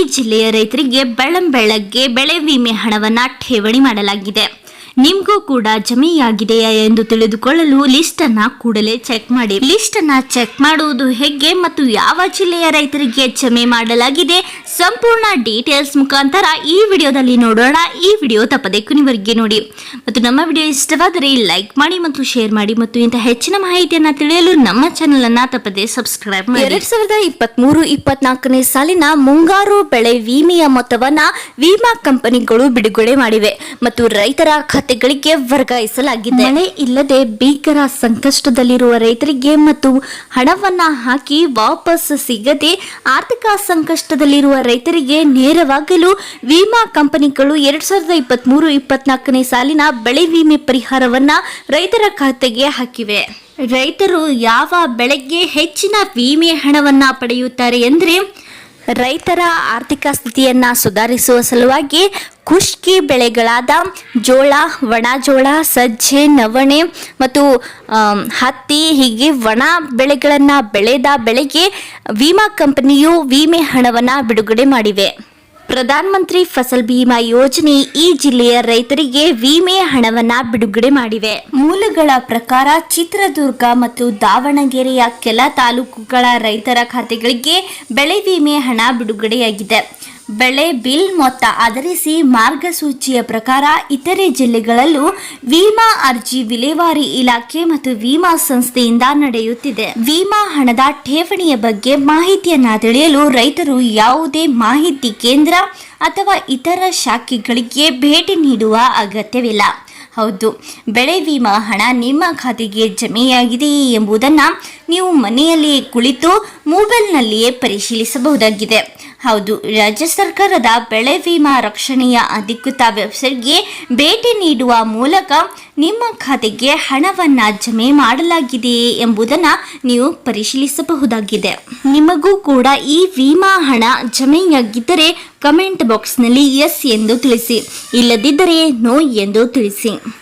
ಜಿಲ್ಲೆಯ ರೈತರಿಗೆ ಬೆಳ್ಳಂಬೆಳಗ್ಗೆ ಬೆಳೆ ವಿಮೆ ಹಣವನ್ನು ಠೇವಣಿ ಮಾಡಲಾಗಿದೆ. ನಿಮ್ಗೂ ಕೂಡ ಜಮೆಯಾಗಿದೆಯಾ ಎಂದು ತಿಳಿದುಕೊಳ್ಳಲು ಲಿಸ್ಟ್ ಅನ್ನ ಕೂಡಲೇ ಚೆಕ್ ಮಾಡಿ. ಲಿಸ್ಟ್ ಅನ್ನ ಚೆಕ್ ಮಾಡುವುದು ಹೇಗೆ ಮತ್ತು ಯಾವ ಜಿಲ್ಲೆಯ ರೈತರಿಗೆ ಜಮೆ ಮಾಡಲಾಗಿದೆ ಸಂಪೂರ್ಣ ಡೀಟೇಲ್ಸ್ ಮುಖಾಂತರ ಈ ವಿಡಿಯೋದಲ್ಲಿ ನೋಡೋಣ. ಈ ವಿಡಿಯೋ ತಪ್ಪದೆ ಕೊನೆವರೆಗೆ ನೋಡಿ. ಮತ್ತು ನಮ್ಮ ವಿಡಿಯೋ ಇಷ್ಟವಾದರೆ ಲೈಕ್ ಮಾಡಿ ಮತ್ತು ಶೇರ್ ಮಾಡಿ ಮತ್ತು ಇಂತಹ ಹೆಚ್ಚಿನ ಮಾಹಿತಿಯನ್ನ ತಿಳಿಯಲು ನಮ್ಮ ಚಾನೆಲ್ ಅನ್ನ ತಪ್ಪದೆ ಸಬ್ಸ್ಕ್ರೈಬ್ ಮಾಡಿ. ಎರಡ್ ಸಾವಿರದ ಇಪ್ಪತ್ಮೂರು ಇಪ್ಪತ್ನಾಲ್ಕನೇ ಸಾಲಿನ ಮುಂಗಾರು ಬೆಳೆ ವಿಮೆಯ ಮೊತ್ತವನ್ನ ವಿಮಾ ಕಂಪನಿಗಳು ಬಿಡುಗಡೆ ಮಾಡಿವೆ ಮತ್ತು ರೈತರ ಖಾತೆಗಳಿಗೆ ವರ್ಗಾಯಿಸಲಾಗಿದೆ. ಮಳೆ ಇಲ್ಲದೆ ಭೀಕರ ಸಂಕಷ್ಟದಲ್ಲಿರುವ ರೈತರಿಗೆ ಮತ್ತು ಹಣವನ್ನ ಹಾಕಿ ವಾಪಸ್ ಸಿಗದೆ ಆರ್ಥಿಕ ಸಂಕಷ್ಟದಲ್ಲಿರುವ ರೈತರಿಗೆ ನೇರವಾಗಲು ವಿಮಾ ಕಂಪನಿಗಳು ಎರಡ್ ಸಾವಿರದ ಇಪ್ಪತ್ಮೂರು ಇಪ್ಪತ್ನಾಲ್ಕನೇ ಸಾಲಿನ ಬೆಳೆ ವಿಮೆ ಪರಿಹಾರವನ್ನ ರೈತರ ಖಾತೆಗೆ ಹಾಕಿವೆ. ರೈತರು ಯಾವ ಬೆಳೆಗೆ ಹೆಚ್ಚಿನ ವಿಮೆ ಹಣವನ್ನ ಪಡೆಯುತ್ತಾರೆ ಎಂದರೆ ರೈತರ ಆರ್ಥಿಕ ಸ್ಥಿತಿಯನ್ನ ಸುಧಾರಿಸುವ ಸಲುವಾಗಿ ಖುಷ್ಕಿ ಬೆಳೆಗಳಾದ ಜೋಳ ಒಣಜೋಳ ಸಜ್ಜೆ, ನವಣೆ ಮತ್ತು ಹತ್ತಿ ಹೀಗೆ ಒಣ ಬೆಳೆಗಳನ್ನು ಬೆಳೆದ ಬೆಳೆಗೆ ವಿಮಾ ಕಂಪನಿಯು ವಿಮೆ ಹಣವನ್ನು ಬಿಡುಗಡೆ ಮಾಡಿವೆ. ಪ್ರಧಾನ ಮಂತ್ರಿ ಫಸಲ್ ಬಿಮಾ ಯೋಜನೆ ಈ ಜಿಲ್ಲೆಯ ರೈತರಿಗೆ ವಿಮೆ ಹಣವನ್ನ ಬಿಡುಗಡೆ ಮಾಡಿವೆ. ಮೂಲಗಳ ಪ್ರಕಾರ ಚಿತ್ರದುರ್ಗ ಮತ್ತು ದಾವಣಗೆರೆಯ ಕೆಲ ತಾಲೂಕುಗಳ ರೈತರ ಖಾತೆಗಳಿಗೆ ಬೆಳೆ ವಿಮೆ ಹಣ ಬಿಡುಗಡೆಯಾಗಿದೆ. ಬೆಳೆ ಬಿಲ್ ಮೊತ್ತ ಆಧರಿಸಿ ಮಾರ್ಗಸೂಚಿಯ ಪ್ರಕಾರ ಇತರೆ ಜಿಲ್ಲೆಗಳಲ್ಲೂ ವಿಮಾ ಅರ್ಜಿ ವಿಲೇವಾರಿ ಇಲಾಖೆ ಮತ್ತು ವಿಮಾ ಸಂಸ್ಥೆಯಿಂದ ನಡೆಯುತ್ತಿದೆ. ವಿಮಾ ಹಣದ ಠೇವಣಿಯ ಬಗ್ಗೆ ಮಾಹಿತಿಯನ್ನ ತಿಳಿಯಲು ರೈತರು ಯಾವುದೇ ಮಾಹಿತಿ ಕೇಂದ್ರ ಅಥವಾ ಇತರ ಶಾಖೆಗಳಿಗೆ ಭೇಟಿ ನೀಡುವ ಅಗತ್ಯವಿಲ್ಲ. ಹೌದು, ಬೆಳೆ ವಿಮಾ ಹಣ ನಿಮ್ಮ ಖಾತೆಗೆ ಜಮೆಯಾಗಿದೆಯೇ ಎಂಬುದನ್ನು ನೀವು ಮನೆಯಲ್ಲಿಯೇ ಕುಳಿತು ಮೊಬೈಲ್ನಲ್ಲಿಯೇ ಪರಿಶೀಲಿಸಬಹುದಾಗಿದೆ. ಹೌದು. ರಾಜ್ಯ ಸರ್ಕಾರದ ಬೆಳೆ ವಿಮಾ ರಕ್ಷಣೆಯ ಅಧಿಕೃತ ವೆಬ್ಸೈಟ್ಗೆ ಭೇಟಿ ನೀಡುವ ಮೂಲಕ ನಿಮ್ಮ ಖಾತೆಗೆ ಹಣವನ್ನು ಜಮೆ ಮಾಡಲಾಗಿದೆಯೇ ಎಂಬುದನ್ನು ನೀವು ಪರಿಶೀಲಿಸಬಹುದಾಗಿದೆ. ನಿಮಗೂ ಕೂಡ ಈ ವಿಮಾ ಹಣ ಜಮೆಯಾಗಿದ್ದರೆ ಕಮೆಂಟ್ ಬಾಕ್ಸ್ನಲ್ಲಿ ಎಸ್ ಎಂದು ತಿಳಿಸಿ. ಇಲ್ಲದಿದ್ದರೆ ನೋ ಎಂದು ತಿಳಿಸಿ.